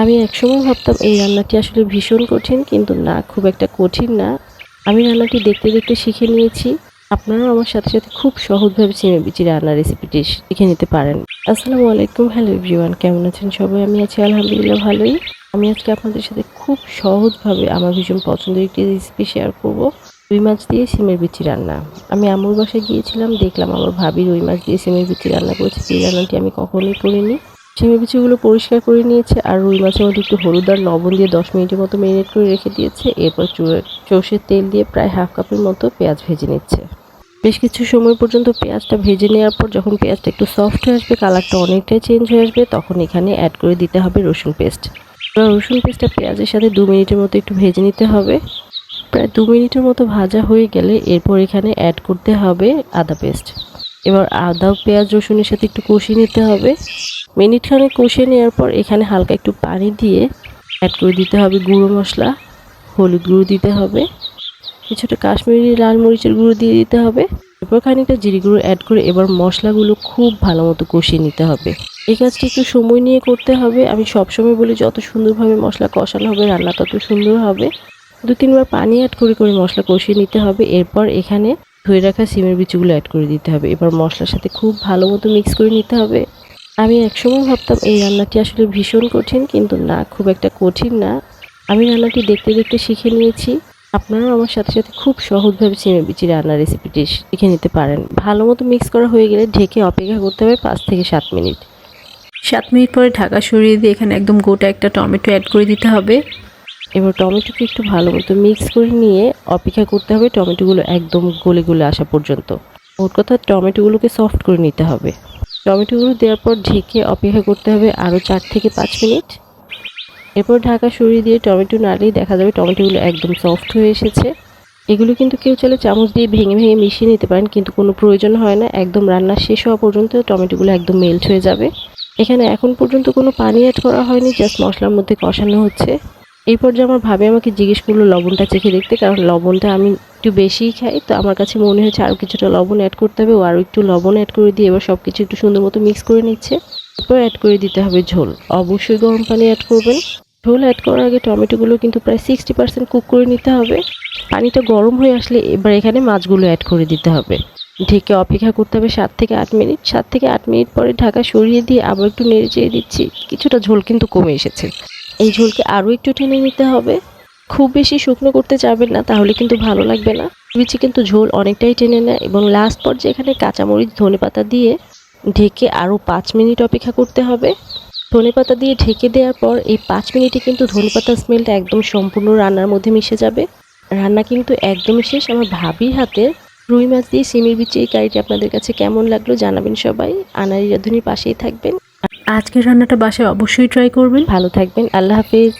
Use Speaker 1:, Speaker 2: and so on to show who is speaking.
Speaker 1: আমি একসময় ভাবতাম এই রান্নাটি আসলে ভীষণ কঠিন, কিন্তু না, খুব একটা কঠিন না। আমি রান্নাটি দেখতে দেখতে শিখে নিয়েছি। আপনারাও আমার সাথে সাথে খুব সহজভাবে সিমে বিচি রান্নার রেসিপিটি শিখে নিতে পারেন। আসসালামু আলাইকুম, হ্যালো এভরিওয়ান, কেমন আছেন সবাই? আমি আছি আলহামদুলিল্লাহ ভালোই। আমি আজকে আপনাদের সাথে খুব সহজভাবে আমার ভীষণ পছন্দের একটি রেসিপি শেয়ার করব। রুই মাছ দিয়ে সিমের বিচি রান্না। আমি আমুর বাসায় গিয়েছিলাম, দেখলাম আমার ভাবি রুই মাছ দিয়ে সিমের বিচি রান্না করেছে। এই রান্নাটি আমি কখনোই করিনি। সিমের বিচিগুলো পরিষ্কার করে নিয়েছে আর রুই মাছের মধ্যে একটু হলুদ আর লবণ দিয়ে দশ মিনিটের মতো ম্যারিনেট করে রেখে দিয়েছে। এরপর সর্ষের তেল দিয়ে প্রায় হাফ কাপের মতো পেঁয়াজ ভেজে নিচ্ছে। বেশ কিছু সময় পর্যন্ত পেঁয়াজটা ভেজে নেওয়ার পর যখন পেঁয়াজটা একটু সফট হয়ে আসবে কালারটা অনেকটাই চেঞ্জ হয়ে আসবে, তখন এখানে অ্যাড করে দিতে হবে রসুন পেস্ট এবার রসুন পেস্টটা পেঁয়াজের সাথে দু মিনিটের মতো একটু ভেজে নিতে হবে। প্রায় দু মিনিটের মতো ভাজা হয়ে গেলে এরপর এখানে অ্যাড করতে হবে আদা পেস্ট এবার আদা, পেঁয়াজ, রসুনের সাথে একটু কষিয়ে নিতে হবে। মিনিট খানেক কষিয়ে নেওয়ার পর এখানে হালকা একটু পানি দিয়ে অ্যাড করে দিতে হবে গুঁড়ো মশলা, হলুদ গুঁড়ো দিতে হবে, কিছুটা কাশ্মীরি লাল মরিচের গুঁড়ো দিয়ে দিতে হবে, এরপর খানিকটা জিরি গুঁড়ো অ্যাড করে এবার মশলাগুলো খুব ভালো মতো কষিয়ে নিতে হবে। এই কাজটি একটু সময় নিয়ে করতে হবে। আমি সবসময় বলি, যত সুন্দরভাবে মশলা কষানো হবে, রান্না তত সুন্দর হবে। দু তিনবার পানি অ্যাড করে করে মশলা কষিয়ে নিতে হবে। এরপর এখানে ধুয়ে রাখা সিমের বিচিগুলো অ্যাড করে দিতে হবে। এবার মশলার সাথে খুব ভালো মতো মিক্স করে নিতে হবে। আমি একসময় ভাবতাম এই রান্নাটি আসলে ভীষণ কঠিন, কিন্তু না, খুব একটা কঠিন না। আমি রান্নাটি দেখতে দেখতে শিখে নিয়েছি। আপনারাও আমার সাথে সাথে খুব সহজভাবে সিমের বিচি রান্নার রেসিপিটি শিখে নিতে পারেন। ভালো মতো মিক্স করা হয়ে গেলে ঢেকে অপেক্ষা করতে হবে পাঁচ থেকে সাত মিনিট।
Speaker 2: সাত মিনিট পরে ঢাকা সরিয়ে দিয়ে এখানে একদম গোটা একটা টমেটো অ্যাড করে দিতে হবে।
Speaker 1: এবার টমেটোকে একটু ভালো মতো মিক্স করে নিয়ে অপেক্ষা করতে হবে টমেটোগুলো একদম গলে গলে আসা পর্যন্ত। ওর কথা টমেটোগুলোকে সফট করে নিতে হবে। টমেটোগুলো দেওয়ার পর ঢেকে অপেক্ষা করতে হবে আরও চার থেকে পাঁচ মিনিট। এরপর ঢাকা সরিয়ে দিয়ে টমেটো নাড়লেই দেখা যাবে টমেটোগুলো একদম সফট হয়ে এসেছে। এগুলো কিন্তু কেউ চাইলে চামচ দিয়ে ভেঙে ভেঙে মিশিয়ে নিতে পারেন, কিন্তু কোনো প্রয়োজন হয় না। একদম রান্না শেষ হওয়া পর্যন্ত টমেটোগুলো একদম মেল্ট হয়ে যাবে। এখানে এখন পর্যন্ত কোনো পানি অ্যাড করা হয়নি জাস্ট মশলার মধ্যে কষানো হচ্ছে। এই পর্যায়ে আমার ভাবে আমাকে জিজ্ঞেস করল, লবণটা চেখে দেখতে, কারণ লবণটা আমি একটু বেশিই খাই। তো আমার কাছে মনে হয়েছে আরও কিছুটা লবণ অ্যাড করতে হবে, ও আরও একটু লবণ অ্যাড করে দিয়ে এবার সব কিছু একটু সুন্দর মতো মিক্স করে নিচ্ছে। এরপর অ্যাড করে দিতে হবে ঝোল। অবশ্যই গরম পানি অ্যাড করবেন। ঝোল অ্যাড করার আগে টমেটোগুলো কিন্তু প্রায় সিক্সটি পার্সেন্ট কুক করে নিতে হবে। পানিটা গরম হয়ে আসলে এবার এখানে মাছগুলো অ্যাড করে দিতে হবে। ঢেকে অপেক্ষা করতে হবে সাত থেকে আট মিনিট। সাত থেকে আট মিনিট পরে ঢাকা সরিয়ে দিয়ে আবার একটু নেড়ে চেড়ে দিচ্ছি। কিছুটা ঝোল কিন্তু কমে এসেছে। এই ঝোলকে আরও একটু টেনে নিতে হবে। খুব বেশি শুকনো করতে যাবেন না, তাহলে কিন্তু ভালো লাগবে না। বিচি কিন্তু ঝোল অনেকটাই টেনে নেয় এবং লাস্ট পর্যায়ে এখানে কাঁচামরিচ ধনে পাতা দিয়ে ঢেকে আরও পাঁচ মিনিট অপেক্ষা করতে হবে। ধনে পাতা দিয়ে ঢেকে দেওয়ার পর এই পাঁচ মিনিটে কিন্তু ধনে পাতার স্মেলটা একদম সম্পূর্ণ রান্নার মধ্যে মিশে যাবে। রান্না কিন্তু একদমই শেষ। আমার ভাবির হাতে রুই মাছ দিয়ে সিমির বিচি এই কারিটি আপনাদের কাছে কেমন লাগল জানাবেন সবাই। আনারি রাধুনির পাশেই থাকবেন।
Speaker 2: আজকের রান্নাটা বাসায় অবশ্যই ট্রাই করবেন।
Speaker 1: ভালো থাকবেন। আল্লাহ হাফিজ।